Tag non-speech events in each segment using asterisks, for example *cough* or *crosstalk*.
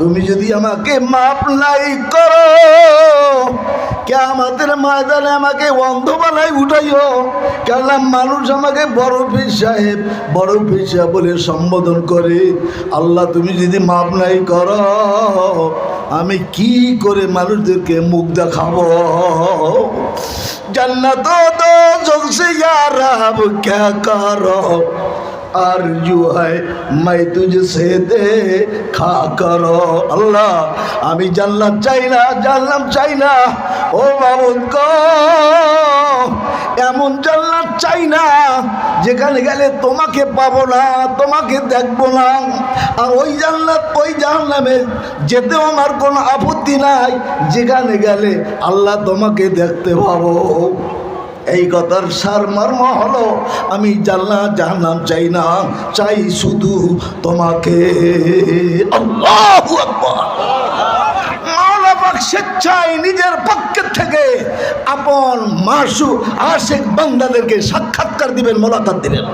তুমি যদি আমাকে মাপ নাই করো, কেয়ামাতের ময়দানে আমাকে অন্ধ অন্ধবেলায় উঠাইও। কেননা মানুষ আমাকে বড় ফির সাহেব, বড় ফির সাহেব বলে সম্বোধন করে, আল্লাহ, তুমি যদি মাপ নাই করো, আমি কি করে মানুষদেরকে মুখ দেখাবো? জান্নাত তো জলসে ইয়ার কে কর? আর জু হয়, মাই তুঝে দে খা করো আল্লাহ। আমি জানলাম চাই না জানলাম চাই না, ও বাবুদ এমন জানলাম চাই না, যেখানে গেলে তোমাকে পাবো না, তোমাকে দেখব না। আর ওই জানলাম ওই জানলামে যেতেও আমার কোনো আপত্তি নাই, যেখানে গেলে আল্লাহ তোমাকে দেখতে পাবো। এই কথার সার মর্ম হলো, আমি জানলা জানলাম চাই না, চাই শুধু তোমাকে। স্বেচ্ছায় নিজের পক্ষের থেকে আপন মাসু আশেক বান্দাদেরকে সাক্ষাৎকার দিবেন, মোলাকাত দিবেন।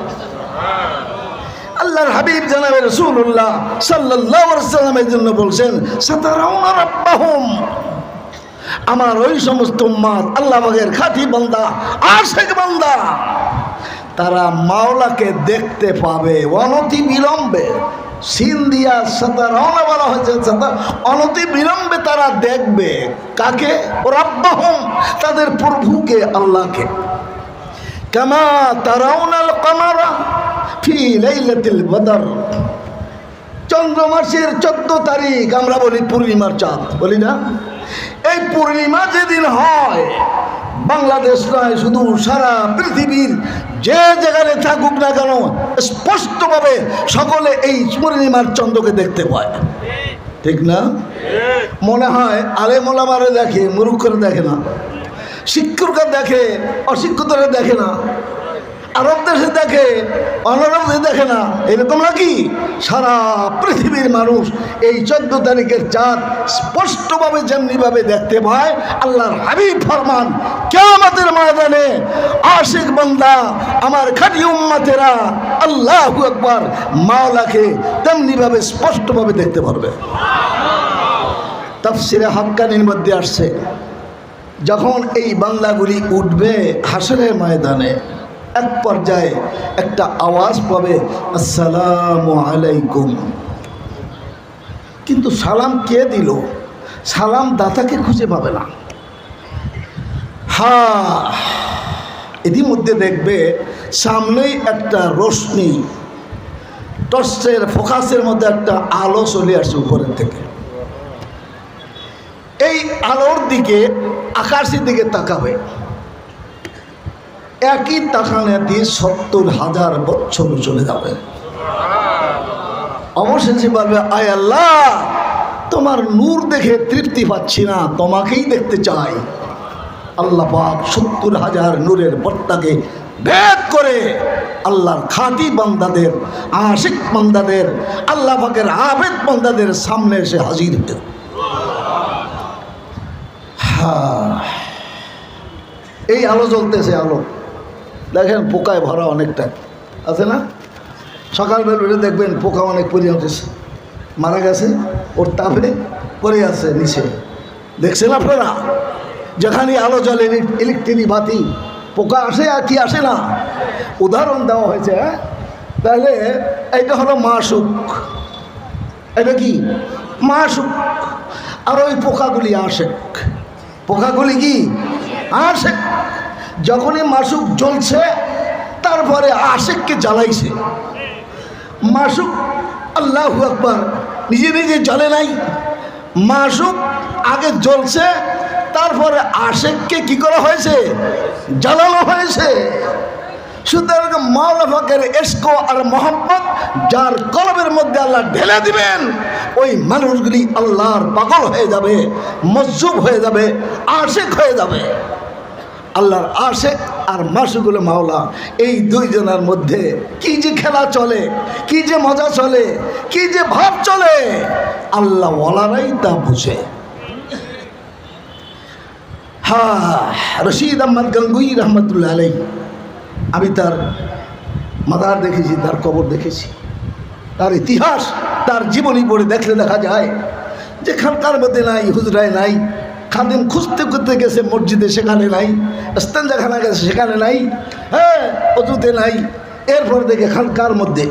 আল্লাহর হাবিব জানাবে রসুল্লাহ সাল্লাহ সাল্লামের জন্য বলছেন, সাতারাউনা রাব্বাহুম। আমার ওই সমস্ত মাত আল্লাহ বাগের খাঁটি বান্দা, আশেক বান্দা। তারা মাওলাকে দেখতে পাবে অনতি বিলম্বে সিন দিয়া রওনা বলা হয়েছে, সাদা অনতি বিলম্বে তারা দেখবে। কাকে? রাব্বাহুম, তাদের প্রভুকে, আল্লাহকে। কামা তারাউনাল কামারা ফি লাইলাতিল বদর। চন্দ্র মাসের চোদ্দ তারিখ, আমরা বলি পূর্ণিমার চাঁদ, বলি না? এই পূর্ণিমা যেদিন হয়, বাংলাদেশ নয়, শুধু সারা পৃথিবীর যে জায়গায় থাকুক না কেন, স্পষ্টভাবে সকলে এই পূর্ণিমার চন্দ্রকে দেখতে পায়। ঠিক না? মনে হয় আলে মোলামারে দেখে মুরুক্ষরে দেখে না, শিক্ষকরা দেখে, অশিক্ষিতরা দেখে না। আরব দেশে দেখে অনারব দেশে দেখে না। এরকম নাকি? সারা পৃথিবীর মানুষ এই চোদ্দ তারিখের চাঁদ স্পষ্টভাবে যেমনিভাবে দেখতে পায়, আল্লাহর হাবিব ফরমান কেমতের ময়দানে আশিক বান্দা, আমার খাটি উম্মাতেরা আল্লাহ একবার মাওলাকে তেমনিভাবে স্পষ্টভাবে দেখতে পারবে। তাফসিরে হাক্কানির মধ্যে আসছে, যখন এই বাংলাগুলি উঠবে হাসরের ময়দানে এক পর্যায়ে একটা আওয়াজ পাবে, আসসালামু আলাইকুম। কিন্তু সালাম কে দিল? সালাম দাতাকে খুঁজে পাবে না। হা, ইতিমধ্যে দেখবে সামনেই একটা রশ্মি টর্চের, ফোকাসের মধ্যে একটা আলো চলে আসছে উপরের থেকে। এই আলোর দিকে, আকাশের দিকে তাকাবে। একই তাকানে দিয়ে সত্তর হাজার বছর চলে যাবে। অবশেষে বলবে, আয় আল্লাহ, তোমার নূর দেখে তৃপ্তি পাচ্ছি না, তোমাকেই দেখতে চাই। আল্লাহ পাক সত্তর হাজার নূরের বর্তাকে ভেদ করে আল্লাহর খাঁটি বান্দাদের, আশিক বান্দাদের, আল্লাহ পাকের আবেদ বান্দাদের সামনে এসে হাজির হতে। হ্যাঁ এই আলো জ্বলতেছে আলো। দেখেন পোকায় ভরা অনেকটা। আছে না? সকালবেলা উঠে দেখবেন পোকা অনেক পরি উঠেছে। মারা গেছে, ওর তাপে পরে আছে নিচে। দেখছেন আপনারা? যেখানে আলো জ্বলে ইলেকট্রিক বাতি, পোকা আসে আর কি আসে না? উদাহরণ দেওয়া হয়েছে হ্যাঁ? তাহলে এইটা হলো মা মাসুক। এটা কি? মা মাসুক। আর ওই পোকাগুলি আসে পোকাগুলি কি? আসে যখনই মাসুক জ্বলছে, তারপরে আশেককে জ্বালাইছে। মাসুক আল্লাহ আকবার, নিজে নিজে জ্বলে নাই। মাসুক আগে জ্বলছে, তারপরে আশেককে কি করা হয়েছে? জ্বালানো হয়েছে। সুতরাং মাওলা ফাকের এসকো আর মোহাম্মদ, যার কলবের মধ্যে আল্লাহ ঢেলে দিবেন, ওই মানুষগুলি আল্লাহর পাগল হয়ে যাবে মজ্জুব হয়ে যাবে, আশেক হয়ে যাবে। আল্লাহর আশেক আর মাসুগুলো মাওলা। এই দুইজনের মধ্যে কি যে খেলা চলে, কি যে মজা চলে, কি যে ভাব চলে, আল্লাহ ওয়ালারাই তা বুঝে। হ্যাঁ রশিদ আহমদ গঙ্গুই রহমতুল্লাহ আলাই আমি তার মাদার দেখেছি, তার কবর দেখেছি। তার ইতিহাস, তার জীবনী পড়ে দেখলে দেখা যায় যে খানকার মধ্যে নাই, হুজরায় নাই খাদিম খুঁজতে খুঁজতে গেছে মসজিদে, সেখানে নাই। স্তেঞ্জাখানা গেছে, সেখানে নাই। হ্যাঁ অজুতে নাই। এরপর দেখে খানকার মধ্যে।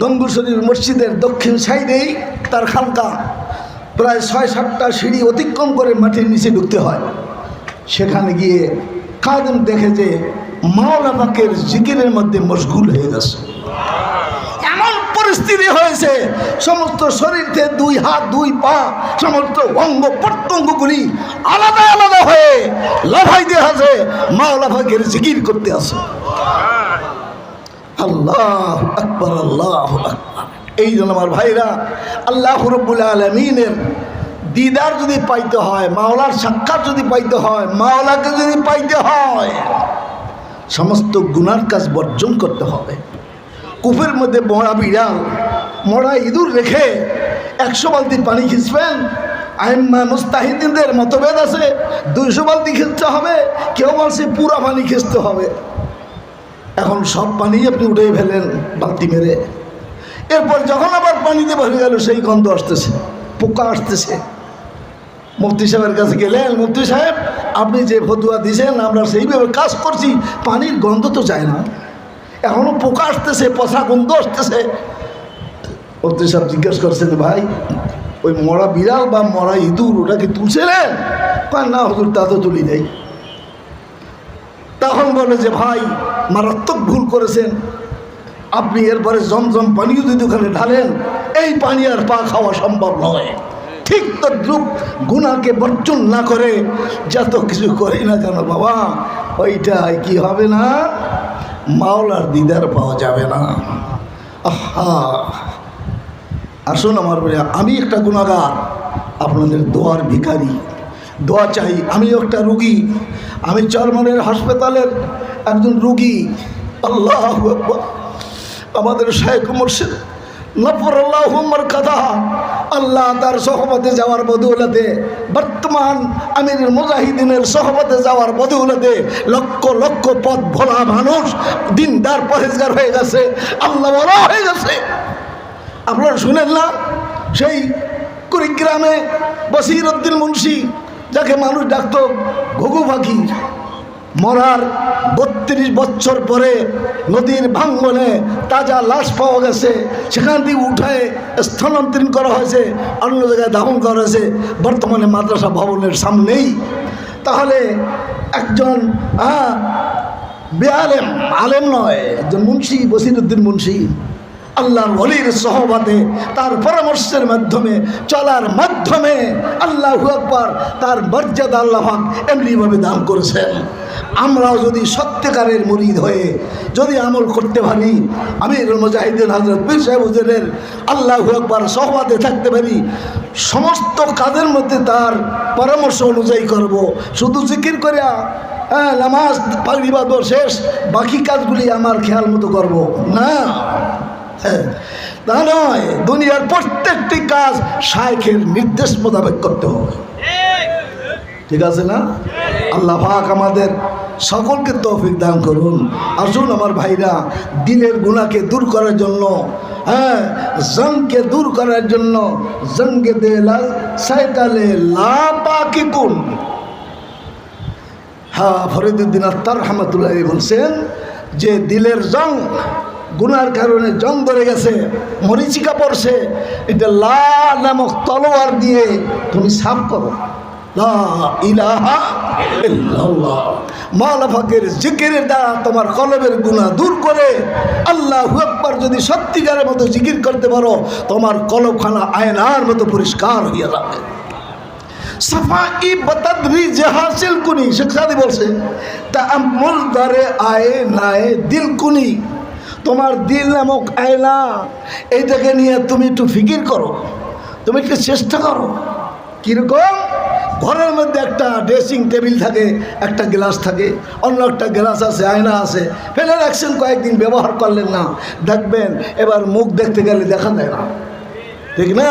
গঙ্গুর শরীর মসজিদের দক্ষিণ সাইডেই তার খানকা। প্রায় ছয় সাতটা সিঁড়ি অতিক্রম করে মাটির নিচে ঢুকতে হয়। সেখানে গিয়ে খাদিম দেখে যে মাওলা পাকের জিকিরের মধ্যে মশগুল হয়ে গেছে। পরিস্থিতি হয়েছে, সমস্ত শরীর থেকে দুই হাত, দুই পা, সমস্ত অঙ্গ প্রত্যঙ্গগুলি আলাদা আলাদা হয়ে লাফাইতে আছে, মাওলা পাকের জিকির করতে আছে। আল্লাহ আকবর, আল্লাহ এই জন্য আমার ভাইরা, আল্লাহ রব্বুল আলমিনের দিদার যদি পাইতে হয়, মাওলার সাক্ষাৎ যদি পাইতে হয়, মাওলাকে যদি পাইতে হয়, সমস্ত গুনার কাজ বর্জন করতে হবে। কূপের মধ্যে মরা বিড়াল, মরা ইঁদুর রেখে একশো বালতি পানি খিঁচবেন। আইম্মা মুস্তাহিদিনদের মতভেদ আছে, দুইশো বালতি খিঁচতে হবে, কেউ বলছে পুরা পানি খিঁচতে হবে। এখন সব পানি আপনি উঠে ফেলেন বালতি মেরে। এরপর যখন আবার পানিতে ভরে গেল, সেই গন্ধ আসতেছে, পোকা আসতেছে। মুফতি সাহেবের কাছে গেলেন, মুফতি সাহেব, আপনি যে ফতুয়া দিয়েছেন, আমরা সেইভাবে কাজ করছি, পানির গন্ধ তো যায় না। এখনও পোকা আসতেছে, পচা গন্ধ আসতেছে। মুফতি সাহেব জিজ্ঞেস করছেন, ভাই, ওই মরা বিড়াল বা মরা ইঁদুর, ওটা কি তুলছিলেন? না, হুজুর, তা তো তুলি নেই। তখন বলে যে, ভাই, মারাত্মক ভুল করেছেন। আপনি এরপরে জমজম পানিও যদি ওখানে ঢালেন, এই পানি আর পা খাওয়া সম্ভব নয়। ঠিক তো দ্রুপ গুণাকে বর্জন না করে, যত কিছু করি না কেন বাবা ওইটাই কি হবে না? মাওলার দিদার পাওয়া যাবে না। আহা। আসুন আমার বলে আমি একটা গুণাগার, আপনাদের দোয়ার ভিখারি। দোয়া চাই আমি একটা রুগী। আমি চরমনের হাসপাতালের একজন রুগী। আল্লাহ আমাদের শেখ মুর্শিদ আল্লাহ তার যাওয়ার বর্তমান আমির মুজাহিদিনের যাওয়ার লক্ষ লক্ষ পথ মানুষ হয়ে গেছে। হয়ে গেছে। আপনারা শুনেন না? সেই কুড়িগ্রামে বসির উদ্দিন মুন্সি, যাকে মানুষ ডাকত ঘুঘু পাখি মরার বত্রিশ বছর পরে নদীর ভাঙ্গনে তাজা লাশ পাওয়া গেছে। সেখান থেকে উঠায় স্থানান্তরিত করা হয়েছে, অন্য জায়গায় দাহন করা হয়েছে। বর্তমানে মাদ্রাসা ভবনের সামনেই। তাহলে একজন বেআলেম আলেম নয়, একজন মুন্সি বসিরুদ্দিন মুন্সি। আল্লাহর অলির সহবাদে, তার পরামর্শের মাধ্যমে, চলার মাধ্যমে আল্লাহ আকবার, তার মর্যাদা আল্লাহ এমনিভাবে দান করেছেন। আমরাও যদি সত্যিকারের মুরিদ হয়ে যদি আমল করতে পারি আমি মুজাহিদিন হজরত পীর সাহেব আল্লাহ আকবার সহবাদে থাকতে পারি, সমস্ত কাজের মধ্যে তার পরামর্শ অনুযায়ী করব। শুধু জিকির করিয়া হ্যাঁ নামাজ পাগড়িবাদ শেষ, বাকি কাজগুলি আমার খেয়াল মতো করব। না। *coughs* তা নয়, দুনিয়ার প্রত্যেকটি কাজ শাইখের নির্দেশ মোতাবেক করতে হবে। ঠিক আছে না? আল্লাহ পাক আমাদের সকলকে তৌফিক দান করুন। আসুন আমার ভাইরা, দিনের গুণাকে দূর করার জন্য হ্যাঁ জংকে দূর করার জন্য জঙ্গে দে সাইকালে লা পাকি কুন। হ্যাঁ ফরিদুদ্দিন আত্মার রহমতুল্লাহ বলছেন যে দিলের জং গুনার কারণে জং ধরে গেছে, মরিচিকা পড়ছে, এটা লা নামক তলোয়ার দিয়ে তুমি সাফ করো। লা ইলাহা ইল্লাল্লাহ। মাওলা ফাকের জিকিরের দ্বারা তোমার কলবের গুনাহ দূর করে আল্লাহ আকবার যদি সত্যিকারের মতো জিকির করতে পারো, তোমার কলবখানা আয়নার মতো পরিষ্কার হইয়া যাবে। কুনি, শেখ সাদি বলছে তা আমল দরে আয়ে নায়ে দিল কুনি। তোমার দিল নামক আয়না এইটাকে নিয়ে তুমি একটু ফিকির করো। তুমি একটু চেষ্টা করো। কীরকম? ঘরের মধ্যে একটা ড্রেসিং টেবিল থাকে, একটা গ্লাস থাকে, অন্য একটা গ্লাস আছে, আয়না আছে। ফেলে রাখছেন কয়েকদিন ব্যবহার করলেন না। দেখবেন, এবার মুখ দেখতে গেলে দেখা যায় না। ঠিক না?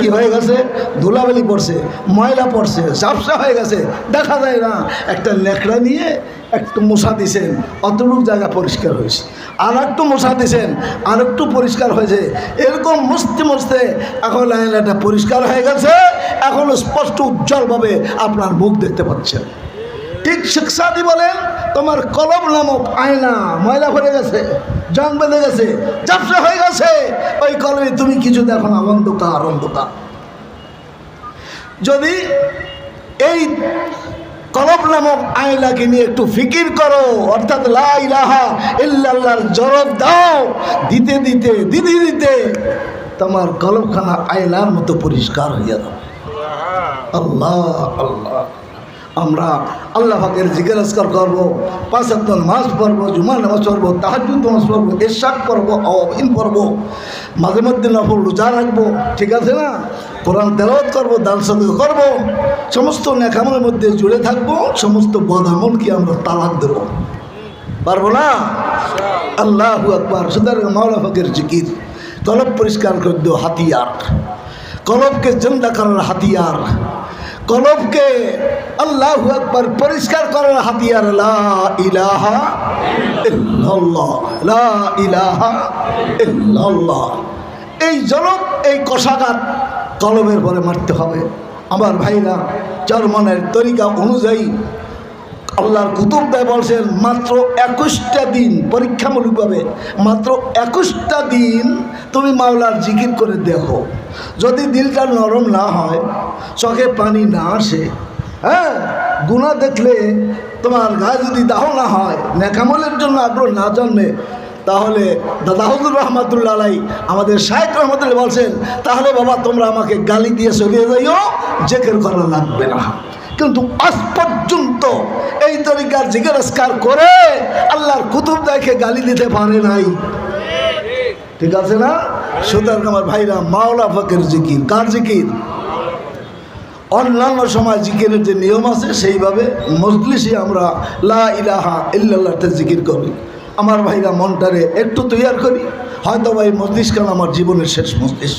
কি হয়ে গেছে? ধুলাবালি পড়ছে, ময়লা পড়ছে, ঝাপসা হয়ে গেছে, দেখা যায় না। একটা লেখড়া নিয়ে একটু মশা দিছেন অতটুক জায়গা পরিষ্কার হয়েছে। আর একটু মশা দিছেন আর একটু পরিষ্কার হয়েছে। এরকম মুছতে মুছতে এখন আয়নাটা পরিষ্কার হয়ে গেছে, এখন স্পষ্ট উজ্জ্বলভাবে আপনার মুখ দেখতে পাচ্ছেন। ঠিক শিক্ষাদি বলেন, তোমার কলম নামক আয়না ময়লা ভরে গেছে, জং বেঁধে গেছে, ঝাপসা হয়ে গেছে। ওই কলমে তুমি কিছু দেখো না অন্ধকার অন্ধকার। যদি এই নামক আয়লাকে নিয়ে একটু ফিকির করো। অর্থাৎ লা ইলাহা ইল্লাল্লাহর জবাব দাও। দিতে দিতে দিতে দিতে তোমার কলবখানা আয়লার মতো পরিষ্কার হয়ে যাবে। আল্লাহ আল্লাহ। আমরা আল্লাহ পাকের জিজ্ঞেস আজকার করব, পাঁচ হাত নামাজ পড়ব জুমা নামাজ পড়ব তাহাজুদ নামাজ পড়ব এরশাক পড়ব আওয়াবিন পড়ব, মাঝে মধ্যে নফল রোজা রাখব, ঠিক আছে না? কোরআন তেলাওয়াত করব, দান সদক করব, সমস্ত নেকামের মধ্যে জুড়ে থাকব, সমস্ত বদামলকে আমরা তালাক দেবো। পারব না? আল্লাহ আকবার, সুতরাং মাওলা ফাকের জিকির। কলব পরিষ্কার করে দেও, হাতিয়ার। কলবকে জিন্দা করার হাতিয়ার। কলবকে আল্লাহ আকবার পরিষ্কার করার হাতিয়ার। লা ইলাহা লা ইলাহা এই জনক, এই কষাঘাত কলমের পরে মারতে হবে। আমার ভাইরা চরমনের তরিকা অনুযায়ী আল্লাহর কুতুব দেয় বলছেন, মাত্র একুশটা দিন, পরীক্ষামূলকভাবে, মাত্র একুশটা দিন তুমি মাওলার জিকির করে দেখো। যদি দিলটা নরম না হয়, চোখে পানি না আসে হ্যাঁ গুণা দেখলে তোমার গায়ে যদি দাহ না হয়, নেকামলের জন্য আগ্রহ না জন্মে তাহলে দাদাহুদুর রহমতুল্লাহ আলাই আমাদের শাহেক রহমতুল্লাহ বলছেন, তাহলে বাবা, তোমরা আমাকে গালি দিয়ে সরিয়ে যাইও, জেকের করা লাগবে না। কিন্তু আজ পর্যন্ত এই তরিকার জিজ্ঞাসকার করে আল্লাহর কুতুব দেখে গালি দিতে পারে নাই। ঠিক আছে না? সুতরাং আমার ভাইরা, মাওলা ফকের জিকির, কার জিকির? অন্যান্য সময় জিকিরের যে নিয়ম আছে, সেইভাবে মজলিসে আমরা লা ইলাহা ইল্লাল্লাহতে জিকির করি। আমার ভাইরা মনটারে একটু তৈয়ার করি। হয়তো ভাই মস্তিষ্ক মজলিস আমার জীবনের শেষ মজলিস